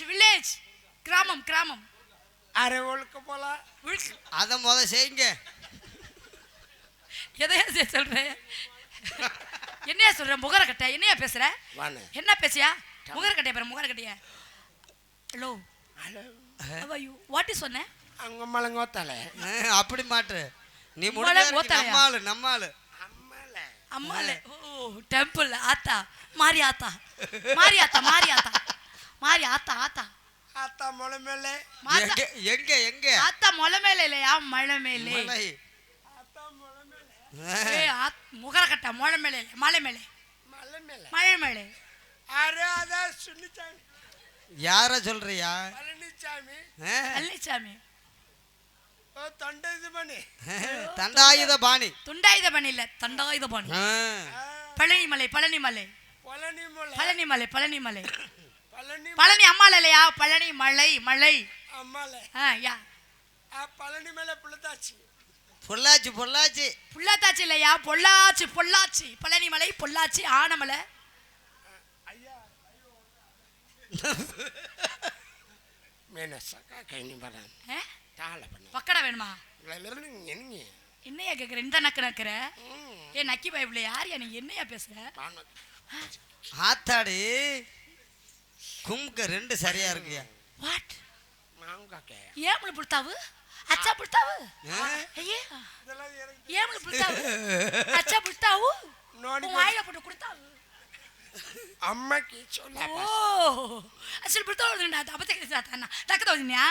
Village village கிராமம் கிராமம். அரை ஒழுக்க போலாம். அதை முத செய்யுங்க. எதையா செய்ய சொல்றேன் என்னையா சொல்ற? முகர கட்ட என்னையா பேசுற? என்ன பேசியா முகர கட்டைய பேர முகர கட்டைய? ஹலோ. ஹலோ. அவையூ வாட் இஸ் சொன்னேன் அங்க மலங்கோத்தால அஹ், அப்படி மாட்டு நீ முடிஞ்ச ஓத்தாலையா? நம்ம ஆளு நம்ம ஆளு அம்மால அம்மால ஓ டெம்பிள் ஆத்தா. மாரி ஆத்தா மாரி ஆத்தா மாரி ஆத்தா மாறி ஆத்தா ஆத்தா. ஆத்தா மொழ மேலே. எங்க எங்க ஆத்தா மொளை மேலே இல்லையா? மழை மேலே. முகரக்கட்டா மொழ மேலே. மலை மேலே மழை மேலே சுன்னிச்சாமி. யார சொல்றியா? பழனிசாமி பழனிசாமி தண்டாயுத பாணி துண்டாயுத பாணி. இல்ல தண்டாயுத பாணி பழனிமலை பழனிமலை. பழனிமலை. பழனிமலை பழனிமலை. பழனி பழனி அம்மால இல்லையா? பழனி மலை மலை. அம்மால ஆ யா. ஆ பழனி மேலே புள்ளதாச்சு பொள்ளாச்சி பொள்ளாச்சி. புள்ளத்தாச்சி இல்லையா? பொள்ளாச்சி பொள்ளாச்சி. பழனிமலை பொள்ளாச்சி ஆனமலை. ஐயா மேனசக்கா படம் ஆ? தாள பண்ண பக்கடா வேணுமா? என்னங்க என்னையா கேக்குற? இந்த நக்கு நக்குற? ஏ நக்கி பைபிள் யாரியா நீ? என்னையா பேசுற? ஆத்தாடி. கும்க ரெண்டு சரியா இருக்கியா? வாட் மாங்காக்கே ஏம்ல புல்தாவு அச்சா புல்தாவு ஐயே. ஏம்ல புல்தாவு அச்சா புல்தாவு நோடி மாயா போட்டு கொடுத்தாவு. ಅಮ್ಮಕ್ಕೆ ಚೋಲ ಓ ಅಸಲು ಬಿಡ್ತಾವ್ರಿಂದ ಅದು ಅಬತ್ತೆ ಕೆಲಸ ಆತನ ತಕ್ಕದವ್ದಿನ್ಯಾ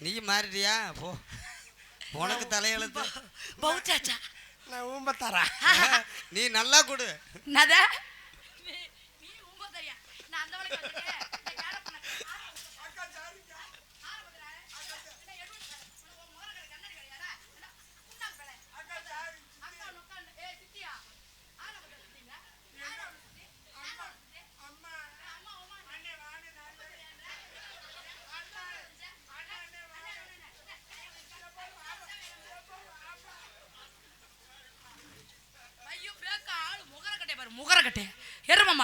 நீ மாறிட்டியா? போ. உனக்கு தலையெழுத்து. பௌச்சாச்சா. நான் ஊம்பத்தாரா நீ நல்லா கொடு. நான்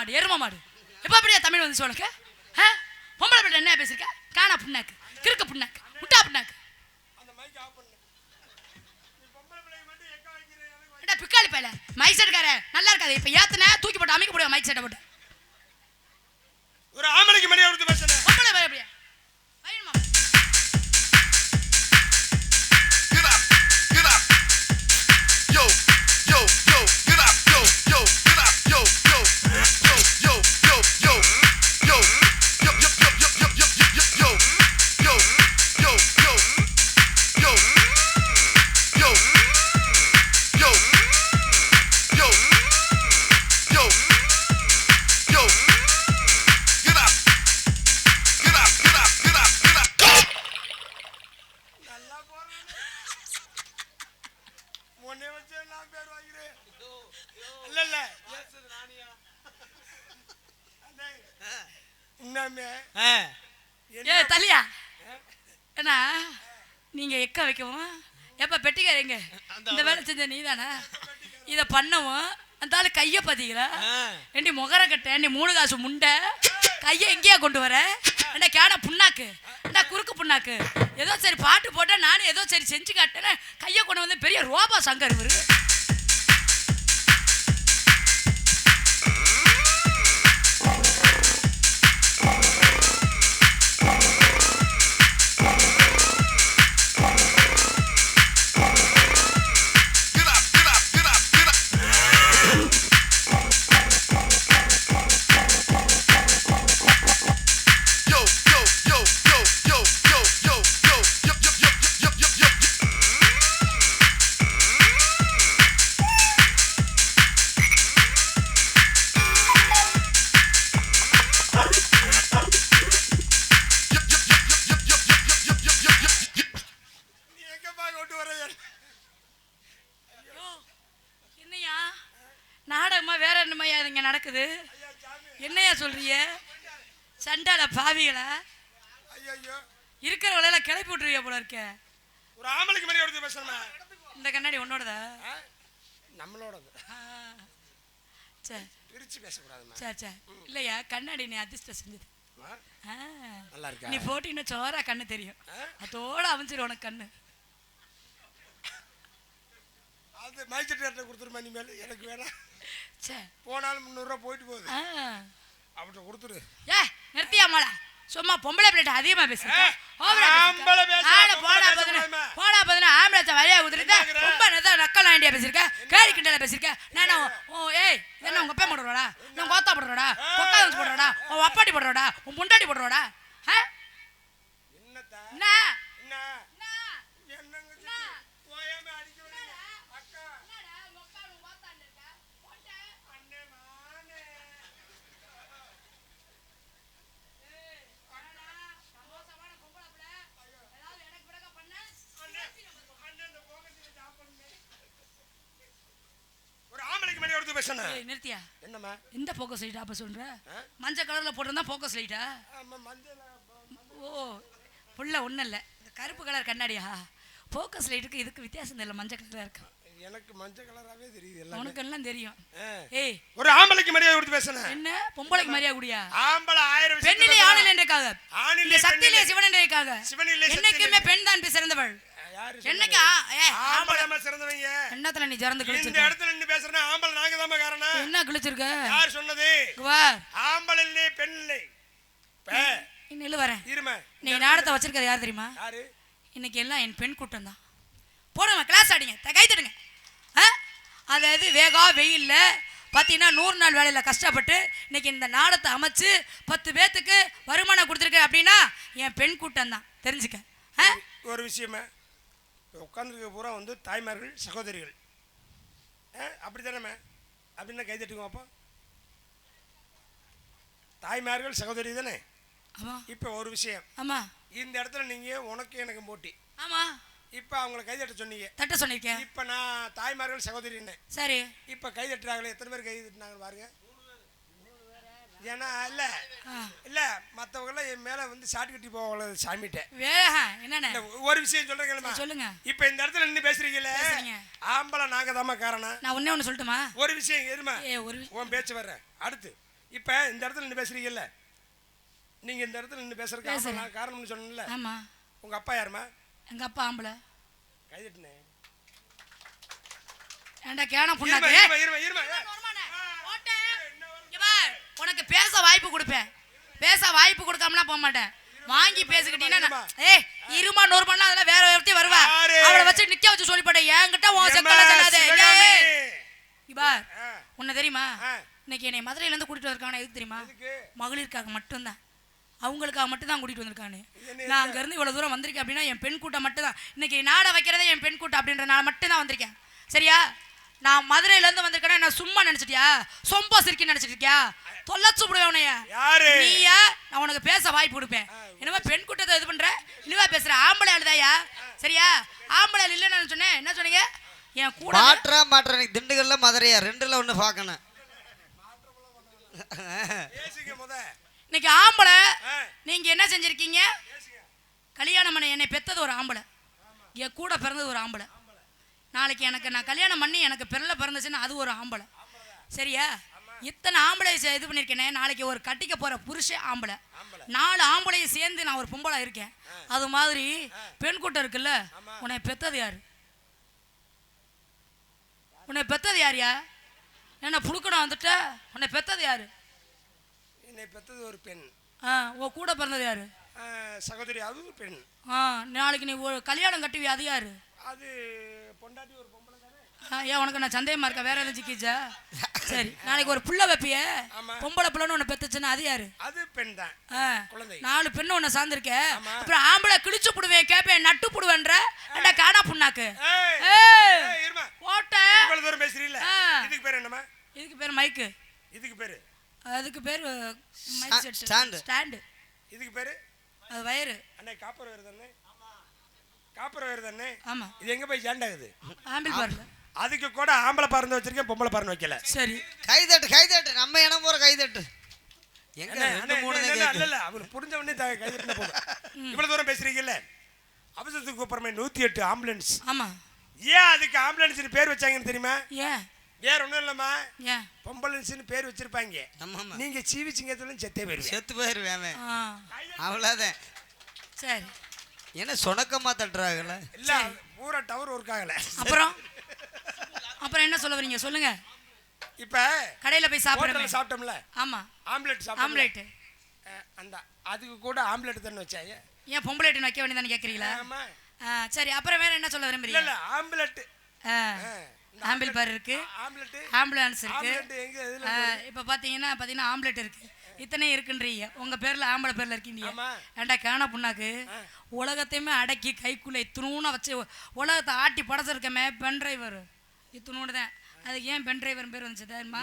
மாடு எரும மாடு. எப்ப அப்படியே தமிழ் வந்துச்சு உனக்கு? ஆ? பொம்பளை பிள்ளை என்ன பேசிருக்க காணா புண்ணாக்கு கிறுக்க புண்ணாக்கு முட்டா புண்ணாக்கு. பிக்காளி பையல? மைக் செட்டுக்கார நல்லா இருக்காது. இப்ப ஏத்துன தூக்கி போட்டு அமைக்க போடுவா மைக் செட்டை போட்டு. ஒரு ஆம்பளைக்கு மரியாதை கொடுத்து பேசுறேன் பொம்பளை பையன் அப்படியே. பெட்டிக்காரங்க இந்த வேலை செஞ்ச நீ தானே இதை பண்ணவும் அந்த ஆளு கையை பார்த்தீங்களா ஏண்டி முகர கட்ட நீ மூணு காசு முண்டை? கையை எங்கேயா கொண்டு வர? ஏண்டா கேட புண்ணாக்கு? ஏண்டா குறுக்கு புண்ணாக்கு? ஏதோ சரி பாட்டு போட்டா நானும் ஏதோ சரி செஞ்சு காட்டேன்னு கையை கொண்டு வந்து பெரிய ரோபா சங்கர் இவரு. இருக்கிறவங்களெல்லாம் கிளப்பி விட்டுருவியா போல இருக்க? ஒரு ஆம்பளைக்கு மரியாதை கொடுத்து பேசணுமா இந்த கண்ணாடி உன்னோடதா? நம்மளோடது. சரி பிரிச்சு பேசக்கூடாதுமா சே சே. இல்லையா? கண்ணாடி நீ அதிர்ஷ்டம் செஞ்சது. நல்லா இருக்கா நீ போட்டின்னா சோறா கண்ணு தெரியும்? அதோட அமைஞ்சிரும் உனக்கு கண்ணு. அது மைச்சேட்டர்கிட்ட கொடுத்துருமா இனிமேல்? எனக்கு வேணாம் சே. போனாலும் முந்நூறுரூவா போயிட்டு போகுது. ஆ. அவர்கிட்ட கொடுத்துரு. ஏ நிறுத்தியா மாலா? சும்மா பொம்பளை பிள்ளைட்ட அதிகமா பேசுறீங்க ஏ, ஆம்பளை பேசுறா, பொம்பளை போடா பதினு. போடா பதினு ஆம்பளை வழியா என்னங்கிற? ரொம்ப நேரத்தா நக்கல் ஆண்டியா பேசிருக்க கேலி கிண்டல பேசிருக்க நான் ஓ ஏய் என்ன உங்க அப்பா போடுறோடா உங்க கோத்தா போடுறோடா கொக்கா வச்சு போடுறோடா உன் அப்பாடி போடுறோடா உன் முண்டாடி போடுறோடா என்ன என்ன என்னங்க சித்தி? போயாம அடிக்க வேணாம். அக்கா அண்ணே மானே அண்ணே இந்த போகத்துல சாப்பிடணும். ஒரு ஆம்பளைக்கு மேலே எடுத்து பேசணும் ஏய், நிறுத்தியா? என்னம்மா? எந்த போக்கஸ் லைட் அப்ப சொல்ற? மஞ்சள் கலர்ல போட்டிருந்தா போக்கஸ் லைட்டா ஓ புள்ள இல்ல இந்த கருப்பு கலர் கண்ணாடியா? போக்கஸ் லைட்டுக்கு இதுக்கு வித்தியாசம் தெரியல மஞ்சள் கலர்ல இருக்கு. எனக்கு மஞ்சள் கலராவே தெரியுது எல்லாம். உனக்கு எல்லாம் தெரியும். ஏய். ஒரு ஆம்பளைக்கு மரியாதை கொடுத்து பேசணும் என்ன? பொம்பளைக்கு மரியாதை குடியா? ஆம்பளை ஆயிரம் பெண்ணிலே பேசணும். ஆணில் என்றைக்காக? ஆணிலே இந்த சக்தியிலே. சிவன் என்றைக்காக? சிவனிலே என்னைக்குமே. பெண் தான் சிறந்தவள் என்னைக்கு? ஆம்பளை அம்மா சிறந்தவங்க. என்னத்துல நீ திறந்து இந்த கிழிச்சிருக்க? இடத்துல நின்னு ஆம்பளை நாங்க தான் காரணம். என்ன கிழிச்சிருக்க? யார் சொன்னது? வா. ஆம்பளை இல்லை பெண் இல்லை. வரேன். இருமை. நீ நாடத்தை வச்சிருக்கிறது யார் தெரியுமா? யாரு? இன்னைக்கு எல்லாம் என் பெண் கூட்டம் தான். போடுங்க கிளாஸ் ஆடிங்க கை தட்டுங்க. ஆ? அதாவது வேகா வெயில்ல பார்த்தீங்கன்னா நூறு நாள் வேலையில் கஷ்டப்பட்டு இன்னைக்கு இந்த நாடத்தை அமைச்சு பத்து பேத்துக்கு வருமானம் கொடுத்துருக்கு அப்படின்னா என் பெண் கூட்டம் தான். தெரிஞ்சுக்க. ஒரு விஷயமா. உட்காந்துருக்க பூரா வந்து தாய்மார்கள் சகோதரிகள். அப்படி தானேம்மா அப்படின்னா கை தட்டுங்க அப்போ. தாய்மார்கள் சகோதரி தானே? இப்போ ஒரு விஷயம். ஆமா. இந்த இடத்துல நீங்கள் உனக்கு எனக்கு போட்டி. ஆமா. இப்போ அவங்கள கை தட்ட சொன்னீங்க. தட்ட சொல்லியிருக்கேன் இப்போ நான் தாய்மார்கள் சகோதரின்னு சரி. இப்போ கை தட்டுறாங்களே எத்தனை பேர் கை தட்டுனாங்க பாருங்க. ஏன்னா இல்லை இல்லை மற்றவங்களாம் என் மேலே வந்து ஷார்ட் கட்டி போவாங்கள என்னண்ணே? இல்ல, ஒரு விஷயம் சொல்கிறேங்களா சொல்லுங்க. இப்போ இந்த இடத்துல நின்று பேசுறீங்கல்ல பேசுறீங்க. ஆம்பளை நாங்கள் தாம்மா காரணம். நான் ஒண்ணே ஒன்று சொல்லட்டுமா? ஒரு விஷயம் எதுமா ஒரு உன் பேச்சு வர்றேன். அடுத்து இப்போ இந்த இடத்துல நின்று பேசுறீங்கல்ல நீங்கள் இந்த இடத்துல நின்று பேசுறதுக்கு. நான் காரணம்னு சொன்னேன்ல ஆமா. உங்கள் அப்பா யாருமா எங்க அப்பா ஆம்பளை. கை தட்டுனே. ஏன்டா கேன புண்ணாக்கு? இருமா இருமா இருமா ஏ. நொறுமானே, போட்டேன். இங்க பார், உனக்கு பேச வாய்ப்பு கொடுப்பேன். பேச வாய்ப்பு கொடுக்காமலாம் போக மாட்டேன். வாங்கி பேசிக்கிட்டீங்கன்னா ஏய் இருமா நூறு பண்ணா அதெல்லாம் வேற ஒருத்தி வருவா? அவளை வச்சு நிக்க வச்சு சொல்லி போட்டேன் என்கிட்ட உன் செக்கல சொல்லாதே. ஆ, உன்னை தெரியுமா. இன்னைக்கு என்னை மதுரையில இருந்து கூட்டிட்டு வந்திருக்கானே? எதுக்கு தெரியுமா? மகளிருக்காக மட்டும்தான். அவங்களுக்காக மட்டும் தான் கூட்டிட்டு வந்திருக்கானு. நான் அங்க இருந்து இவ்வளவு தூரம் வந்திருக்கேன் அப்படின்னா என் பெண் கூட்டம் மட்டும் தான் இன்னைக்கு நாட வைக்கிறதே என் பெண் கூட்டம் அப்படின்றனால மட்டும் தான் வந்திருக்கேன். சரியா? நான் மதுரையில இருந்து வந்திருக்கேன்னா என்ன சும்மா நினைச்சிட்டியா? சொம்பா சிரிக்கி நினைச்சிட்டு இருக்கியா தொல்லச்சு விடுவேன் உன்னைய. யாரு? நீயா? நான் உனக்கு பேச வாய்ப்பு கொடுப்பேன். என்னமா பெண் கூட்டத்தை இது பண்ற? இனிவா பேசுற? ஆம்பளை அழுதாயா சரியா? ஆம்பளை ஆள் இல்லைன்னு நான் சொன்னேன். என்ன சொன்னீங்க? என் கூட மாற்றா மாற்ற எனக்கு திண்டுக்கல்ல மதுரையா? ரெண்டுல ஒன்று பார்க்கணும். இன்னைக்கு ஆம்பளை நீங்க என்ன செஞ்சிருக்கீங்க? கல்யாணம் பண்ண என்னை பெத்தது ஒரு ஆம்பளை. என் கூட பிறந்தது ஒரு ஆம்பளை. நாளைக்கு எனக்கு நான் கல்யாணம் பண்ணி எனக்கு பிறல பிறந்துச்சுன்னா அது ஒரு ஆம்பளை. சரியா? இத்தனை ஆம்பளை இது பண்ணியிருக்கேனே நாளைக்கு ஒரு கட்டிக்க போற புருஷன் ஆம்பளை. நாலு ஆம்பளையை சேர்ந்து நான் ஒரு பொம்பளை இருக்கேன். அது மாதிரி பெண் கூட்டம் இருக்குல்ல? உன்னை பெத்தது யாரு? உன்னை பெத்தது யாருயா என்ன புழுக்கணும் வந்துட்ட? உன்னை பெத்தது யாரு? என்னை பெற்றது ஒரு பெண். ஆ உன் கூட பிறந்தது யாரு? சகோதரி அதுவும் பெண். ஆ நாளைக்கு நீ ஒரு கல்யாணம் கட்டுவி அது யாரு? அது பொண்டாட்டி ஒரு பொம்பளை தானே? ஆ, ஏன் உனக்கு நான் சந்தேகமா இருக்கா? வேற எதுவும் சிக்கிச்சா? சரி நாளைக்கு ஒரு புள்ள வைப்பிய. ஆமா. பொம்பளை பிள்ளைன்னு ஒன்று பெத்துச்சுன்னா அது யாரு? அது பெண் தான். நாலு பெண்ணு ஒன்று சார்ந்திருக்க. அப்புறம் ஆம்பளை கிழிச்சு புடுவேன் கேட்பேன் நட்டு புடுவேன்ற ஏண்டா காணா புண்ணாக்கு. ஏய், ஏய், ஏய், இருமா. போட்டேன் இவ்வளவு தூரம் பேசுறீல்ல. இதுக்கு பேர் என்னம்மா? இதுக்கு பேர் மைக்கு. இதுக்கு பேரு? அதுக்கு பேர் மைக் ஸ்டாண்டு. ஸ்டாண்டு. இதுக்கு பேரு? அது வயரு அண்ணே காப்பர் வேறு தானே? காப்பர் வேறு தானே? ஆமா. இது எங்க போய் ஜாண்டாகுது ஆம்பிள் பாருங்க. அதுக்கு கூட ஆம்பளை பறந்து வச்சிருக்கேன் பொம்பளை பறந்து வைக்கல. சரி. கைதட்டு கைதட்டு நம்ம இனம் போற கைதட்டு. எங்க ரெண்டு மூணு. இல்ல, இல்ல, அவர் புரிஞ்ச உடனே த- கை தட்டினா போதும். இவ்வளவு தூரம் பேசுறீங்கல்ல? அவசரத்துக்கு அப்புறமே நூத்தி எட்டு ஆம்புலன்ஸ். ஆமா. ஏன் அதுக்கு ஆம்புலன்ஸ் பேர் வச்சாங்கன்னு தெரியுமா? ஏன்? வேற ஒன்றும் இல்லைம்மா. ஏன்? பொம்பளைன்னு பேர் வச்சிருப்பாங்க. நீங்க சீவி சிங்கத்துலயும் செத்தே போயிருவீங்க செத்து போயிருவேன் அவ்வளோதான் சரி. என்ன சொணக்கமா தட்டுறாங்கல்ல? இல்ல பூரா டவர் ஒர்க் ஆகல அப்புறம்? அப்புறம் என்ன சொல்ல வரீங்க? சொல்லுங்க. இப்ப கடையில போய் சாப்பிடுறோமே சாப்பிட்டோம்ல? ஆமா. ஆம்லெட் சாப்பிட்டோம்ல? ஆம்லேட்டு. அஹ், அந்த அதுக்கு கூட ஆம்லெட் தானே வச்சாங்க. ஏன் பொம்பளைட்டு வைக்க வேண்டியதானே கேக்குறீங்களா? ஆமா. ஆ, சரி அப்புறம் வேற என்ன சொல்ல இல்ல விரும்புறீங்க? இல்ல ஆம்லெட். ஆம்பிள் பார் இருக்கு. ஆம்லெட் ஆம்புலன்ஸ் இருக்கு. ஆம்லெட் இப்ப பாத்தீங்கன்னா பாத்தீங்கன்னா ஆம்லெட் இருக்கு. இத்தனை இருக்குன்றீங்க. உங்க பேர்ல ஆம்பளை பேர்ல இருக்கீங்க. ஏன்டா கேன புண்ணாக்கு? உலகத்தையுமே அடக்கி கைக்குள்ள இத்தினூன வச்சு உலகத்தை ஆட்டி படச்சிருக்கமே பென் டிரைவர். இத்தினூடு தான். அதுக்கு ஏன் பென் டிரைவர் பேர் வந்துச்சு தெரியுமா?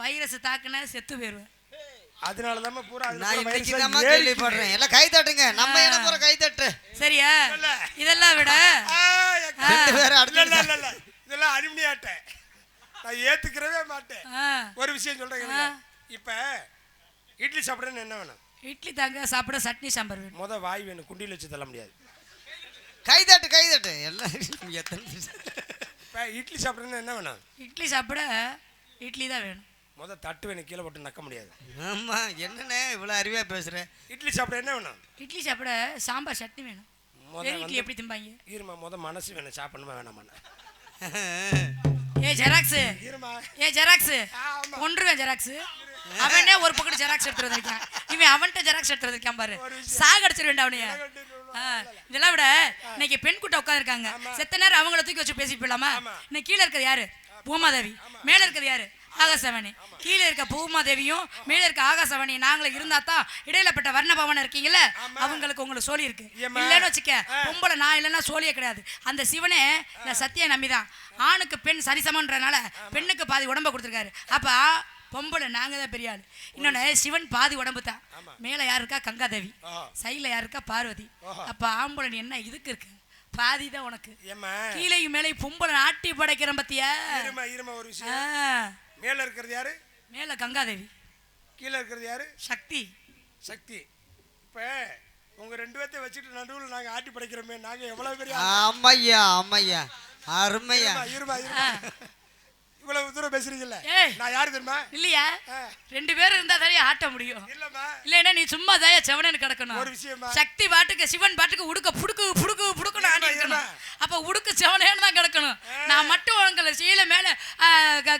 வைரஸ் தாக்குனா செத்து போயிருவேன் அதனால தான் பூரா நான் பூரா இன்னைக்கு virus தான் ஏறி- கேள்விப்படுறேன் எல்லாம் கை தட்டுங்க. நம்ம என்ன போற கை தட்டு? சரியா. இதெல்லாம் விட ரெண்டு பேரும் அடுத்து இல்ல இல்ல இல்ல இதெல்லாம் அருமையாட்டேன் நான் ஏத்துக்கிறவே மாட்டேன். ஒரு விஷயம் சொல்றேன். இப்ப இட்லி சாப்பிடுறேன்னு என்ன வேணும்? இட்லி தாங்க சாப்பிட சட்னி சாம்பார் வேணும். முத வாய் வேணும் குண்டியில் வச்சு தள்ள முடியாது. கை தட்டு கை தட்டு. எல்லாம் எத்தனை இப்ப இட்லி சாப்பிடுறேன்னு என்ன வேணும்? இட்லி சாப்பிட இட்லி தான் வேணும். முத தட்டு வேணும் கீழே போட்டு நக்க முடியாது. ஆமா என்னண்ணே இவ்வளவு அறிவா பேசுற? இட்லி சாப்பிட என்ன வேணும்? இட்லி சாப்பிட சாம்பார் சட்னி வேணும். இட்லி எப்படி திம்பாங்க? இருமா முத மனசு வேணும் சாப்பிடணுமா வேணாமா ஏ ஜெராக்ஸ் ஏ ஜெராக்ஸ். கொன்றுவேன் ஜெராக்ஸ் அவனே ஒரு பக்கத்து ஜெராக்ஸ் எடுத்து வந்திருக்கான். இவன் அவன்கிட்ட ஜெராக்ஸ் எடுத்து வந்திருக்கான் பாரு. சாகடிச்சிருவேன் அவனைய. ஆ, இதெல்லாம் விட இன்னைக்கு பெண் கூட்டம் உட்காந்துருக்காங்க செத்த நேரம் அவங்கள தூக்கி வச்சு பேசி போயிடலாமா? இன்னைக்கு கீழே இருக்கிறது யாரு? பூமாதேவி. மேல இருக்கிறது யாரு? ஆகாசவாணி. கீழே இருக்க பூமாதேவியும் மேல இருக்க ஆகாசவாணி. நாங்களும் இருந்தா தான் இடையிலப்பட்ட வர்ணபவனம் இருக்கீங்கல்ல அவங்களுக்கு உங்களுக்கு சோழி இருக்கு. இல்லைன்னு வச்சுக்க பொம்பளை நான் இல்லைன்னா சோழியே கிடையாது. அந்த சிவனே இந்த சத்திய நம்பிதான். ஆணுக்கு பெண் சரிசமன்றனால பெண்ணுக்கு பாதி உடம்ப கொடுத்துருக்காரு. அப்ப பொம்பளை நாங்க தான் பெரிய ஆள். இன்னொன்னு சிவன் பாதி உடம்பு தான். மேல யார் இருக்கா? கங்காதேவி. சைடுல யார் இருக்கா? பார்வதி. அப்ப ஆம்பளை நீ என்ன இதுக்கு இருக்கு? பாதி தான் உனக்கு. கீழையும் மேலே பொம்பளை ஆட்டி படைக்கிறேன் பத்தியா? இருமா இருமா ஒரு விஷயம். மேல இருக்கிறது யாரு? மேல கங்காதேவி. கீழே இருக்கிறது யாரு? சக்தி. சக்தி. இப்ப உங்க ரெண்டு பேர்த்தையும் வச்சுட்டு நடுவுல நாங்க ஆட்டி படைக்கிறோமே நாங்க எவ்வளவு பெரிய. ஆமையா ஆமையா அருமையா. இருமா, இருமா இருமா. இவ்வளவு தூரம் பேசுறீங்கல்ல. நான் யாரு தெரியுமா? இல்லையா. ரெண்டு பேரும் இருந்தா தானே ஆட்ட முடியும். இல்லைன்னா நீ சும்மா தாயா செவனன்னு கிடக்கணும். ஒரு விஷயமா? சக்தி பாட்டுக்கு சிவன் பாட்டுக்கு உடுக்க புடுக்கு புடுக்கு புடுக்குன்னு ஆடி இருமா, இருக்கணும். இருமா. அப்ப உடுக்கு செவனேன்னு தான் கிடக்கணும். நான் மட்டும் உங்களை சீல மேல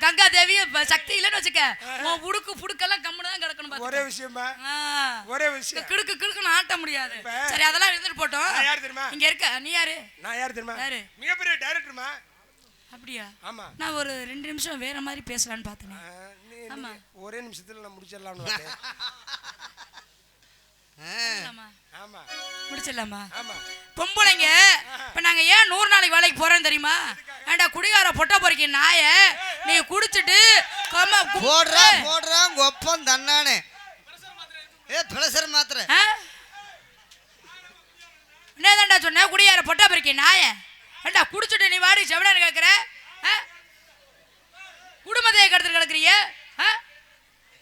கங்கா தேவி சக்தி இல்லைன்னு வச்சுக்க. உன் உடுக்கு புடுக்கெல்லாம் கம்முன்னு தான் கிடக்கணும் ஒரே. விஷயமா. ஒரே விஷயம். கிடுக்கு கிடுக்குன்னு ஆட்ட முடியாது. சரி அதெல்லாம் இருந்துட்டு போட்டோம். யார் தெரியுமா? இங்க இருக்க. நீ யாரு? நான் யார் தெரியுமா? மிகப்பெரிய டைரக்டர்மா அப்படியா? ஆமா. நான் ஒரு ரெண்டு நிமிஷம் வேற மாதிரி பேசலான்னு பார்த்தேனே. ஆமா. ஒரே நிமிஷத்துல நான் முடிச்சிடலாம்னு? ஆமா. முடிச்சிடலாமா? ஆமா. பொம்பளைங்க இப்ப நாங்க ஏன் நூறு நாளைக்கு வேலைக்கு போறோம் தெரியுமா? ஏண்டா குடிகார பொட்ட பொறிக்க நாய நீ குடிச்சிட்டு கும்- போடுறா போடுறா உங்க ஒப்பம் தன்னானே. ஏ பிரஷர் மாத்திரை. ஆ? என்னதான்டா சொன்ன? குடிகார பொட்ட பொறிக்க நாய. ஏண்டா குடிச்சிட்டு நீ வாடி செவடான்னு கேட்குற குடும்பத்தை கடத்திட்டு கிடக்குறிய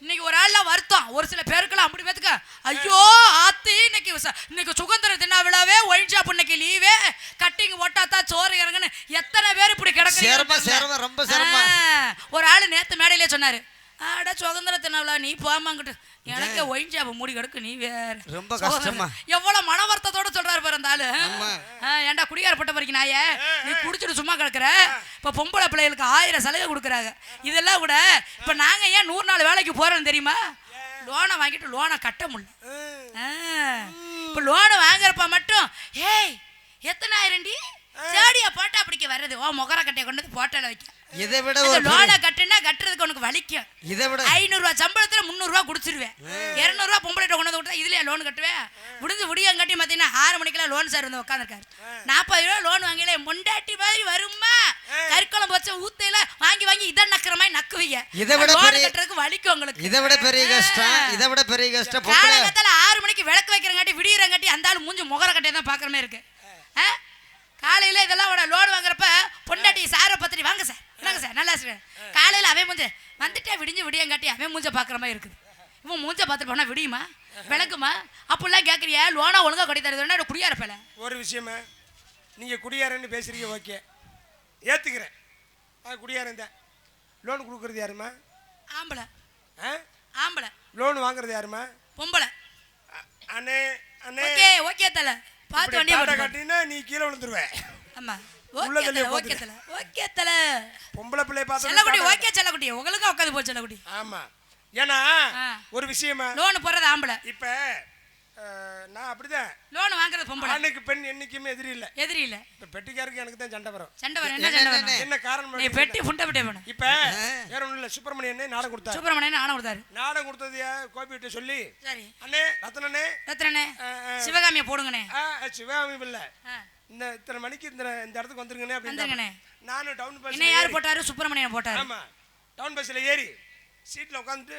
இன்னைக்கு ஒரு ஆள்லாம் வருத்தம். ஒரு சில பேருக்குலாம் அப்படி பேத்துக்க ஐயோ ஆத்தி இன்னைக்கு இன்னைக்கு சுதந்திர தின விழாவே ஷாப் இன்னைக்கு லீவே கட்டிங் ஒட்டாத்தா சோறு இறங்குன்னு எத்தனை பேர் இப்படி சிரமம், ரொம்ப சிரமம். கிடக்கு ஒரு ஆளு நேத்து மேடையிலே சொன்னாரு ஆட சுதந்திர தின விழா நீ போமாங்கிட்டு எனக்கு ஒயின் ஷாப் மூடி கிடக்கு நீ வேற. ரொம்ப கஷ்டமா. எவ்வளவு மன வருத்தத்தோட சொல்றாரு பாரு அந்த ஆளு. ஏன்டா குடியார பட்ட வரைக்கும் நாயே நீ குடிச்சிட்டு சும்மா கிடக்குற? இப்ப பொம்பளை பிள்ளைகளுக்கு ஆயிரம் சலுகை கொடுக்குறாங்க. இதெல்லாம் கூட இப்ப நாங்க ஏன் நூறு நாள் வேலைக்கு போறோம் தெரியுமா? லோனை வாங்கிட்டு லோனை கட்ட முடியல. இப்ப லோனை வாங்குறப்ப மட்டும் ஏய் எத்தனாயிரம்டி? சேடியா போட்டா பிடிக்க வர்றது? ஓ முகர கட்டையை கொண்டு வந்து போட்டோல வைக்க. இதை விட ஒரு லோனை கட்டுனா கட்டுறதுக்கு உனக்கு வலிக்கும். இதை விட ஐநூறுரூவா சம்பளத்துல முந்நூறுரூவா கொடுத்துருவேன் இரநூறுவா பொம்பளைட்ட கொண்டு வந்து இதுலயே லோன் கட்டுவேன். முடிஞ்சு விடியம் கட்டி பார்த்தீங்கன்னா ஆறு மணிக்கெல்லாம் லோன் சார் வந்து உட்காந்துருக்காரு நாற்பது ரூபா லோன் வாங்கல முண்டாட்டி மாதிரி வருமா? கறிக்குழம்பு வச்ச ஊத்தையில வாங்கி வாங்கி இதை நக்கிற மாதிரி நக்குவீங்க. இதை விட லோன் கட்டுறதுக்கு வலிக்கும் உங்களுக்கு. இதை விட பெரிய கஷ்டம் இதை விட பெரிய கஷ்டம் காலங்கத்தால ஆறு மணிக்கு விளக்கு வைக்கிறங்காட்டி விடியறங்காட்டி அந்த ஆளு மூஞ்சி முகர கட்டையை தான் பார்க்குற மாதிரி இருக்கு? காலையில இதெல்லாம் லோன் வாங்குறப்ப பொண்டாட்டி சாரை பத்திரி வாங்க சார். என்னங்க சார் நல்லா சார் காலையில அவன் மூஞ்ச வந்துட்டே விடிஞ்சு விடியங்காட்டி அவன் மூஞ்ச பார்க்குற மாதிரி இருக்குது. இவன் மூஞ்ச பார்த்துட்டு போனா விடியுமா? விளக்குமா? அப்படிலாம் கேட்குறியா லோனா ஒழுங்கா கொடி தருதுன்னா குடியார பேல ஒரு விஷயமா நீங்க குடியாரன்னு பேசுறீங்க ஓகே. ஏத்துக்கிறேன். அது குடியாரன் தான். லோன் கொடுக்கறது யாருமா ஆம்பளை. ஆ? ஆம்பளை. லோன் வாங்குறது யாருமா பொம்பளை. அண்ணே அண்ணே. ஓகே ஓகே தல. பார்த்து வண்டியை காட்டினா நீ கீழே விழுந்துருவ. ஆமா. ஓகே தல ஓகே. தல பொம்பளை செல்லக்குட்டி பார்த்து ஓகே செல்லக்குட்டி உங்களுக்கும் உட்காந்து போச்சு செல்லக்குட்டி ஆமா. ஏன்னா. ஒரு விஷயமா லோன் போடுறது ஆம்பளை. இப்ப நான் அப்படிதான். லோன் வாங்குறது பொம்பளை. ஆணுக்கு பெண் என்னைக்குமே எதிரி இல்ல. எதிரி இல்ல. இப்ப பெட்டிக்காருக்கு எனக்கு தான் சண்டை வரும். சண்டை வரும். என்ன சண்டை வரும்? என்ன? காரணம் நீ பெட்டி புண்டை பெட்டி வேணும் இப்ப வேற ஒண்ணும் இல்ல. சுப்பிரமணியன் நாடகம் கொடுத்தாரு. சுப்பிரமணியன் ஆணை கொடுத்தாரு. நாடகம் கொடுத்தது யார்? கோபி கிட்ட சொல்லி சரி. அண்ணே ரத்னனே ஆ. சிவகாமியை போடுங்கண்ணே. சிவகாமி இல்ல. இந்த இத்தனை மணிக்கு இந்த இந்த இடத்துக்கு வந்துருங்கண்ணே. அப்படின்னு நானும் டவுன் பஸ் என்ன யார் போட்டாரு? சுப்பிரமணியன் போட்டாரு. ஆமா. டவுன் பஸ்ஸில் ஏறி சீட்டில் உட்காந்துட்டு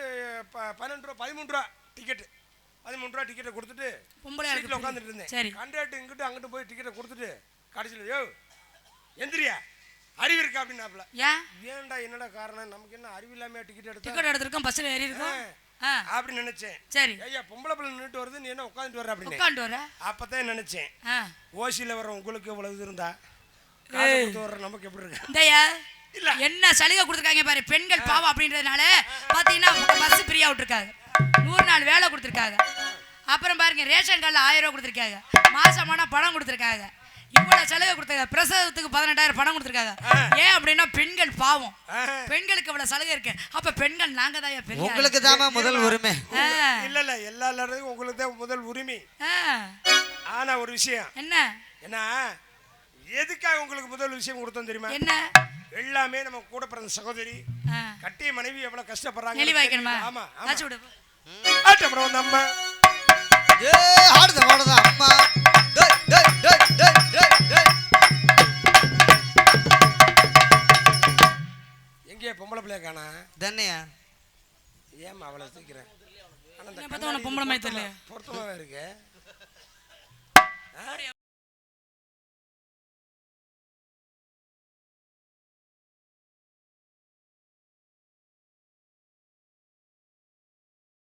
பன்னெண்டு ரூபா பதிமூணு ரூபா டிக்கெட்டு பதிமூணு ரூபா டிக்கெட்டை கொடுத்துட்டு பொம்பளையா சீட்டில் உட்காந்துட்டு இருந்தேன். சரி. கண்டாக்டர் இங்கிட்டு அங்கிட்டு போய் டிக்கெட்டை கொடுத்துட்டு கடைசியில் யோ எந்திரியா? அறிவு இருக்கா? அப்படின்னாப்புல. ஏன்? ஏன்டா என்னடா காரணம்? நமக்கு என்ன அறிவு இல்லாம டிக்கெட் எடுத்தா? டிக்கெட் எடுத்திருக்கோம் பஸ்ல ஏறி இருக்கோம் அப்படி நினைச்சேன். சரி. ஐயா பொம்பளை பிள்ளை நின்றுட்டு வருது நீ என்ன உட்காந்துட்டு வர அப்படின்னு. உட்காந்து வர அப்பதான் நினைச்சேன். ஓசியில் வர உங்களுக்கு இவ்வளவு இது இருந்தா வர்ற நமக்கு எப்படி இருக்கு? இந்தயா இல்ல. என்ன சலுகை கொடுத்துருக்காங்க பாரு பெண்கள் பாவம் அப்படின்றதுனால பாத்தீங்கன்னா பஸ் ஃப்ரீயா விட்டுருக்காங்க. நூறு நாள் வேலை கொடுத்துருக்காங்க. அப்புறம் பாருங்க ரேஷன் கார்டில் ஆயிரம் ரூபா கொடுத்துருக்காங்க. மாசமான பணம் கொடுத்துருக்காங்க. இவ்வளவு சலுகை கொடுத்தாங்க? பிரசவத்துக்கு பதினெட்டாயிரம் பணம் கொடுத்துருக்காங்க. ஏன் அப்படின்னா பெண்கள் பாவம். பெண்களுக்கு இவ்வளவு சலுகை இருக்கு. அப்ப பெண்கள் நாங்க தான். உங்களுக்கு தாமா முதல் உரிமை. இல்ல இல்ல எல்லா இடத்துக்கும் உங்களுக்கு தான் முதல் உரிமை. ஆனா ஒரு விஷயம். என்ன? ஏன்னா எதுக்காக உங்களுக்கு முதல் விஷயம் கொடுத்தோம் தெரியுமா? என்ன? எல்லாமே நம்ம கூட பிறந்த சகோதரி. கட்டிய மனைவி எவ்வளவு கஷ்டப்படுறாங்க ஆமா ஆமா. தாச்சு விடு. ஆட்டு அப்புறம் வந்து அம்மா. ஏ ஆடுத ஓடுதா அம்மா பொம்பளை பிள்ளைய காணா? தன்னையா? ஏமா அவளை தூக்கிறேன் ஆனா இந்த என்னை பார்த்தா உனக்கு பொம்பளை மாதிரி? பொருத்தமாவே இருக்கு.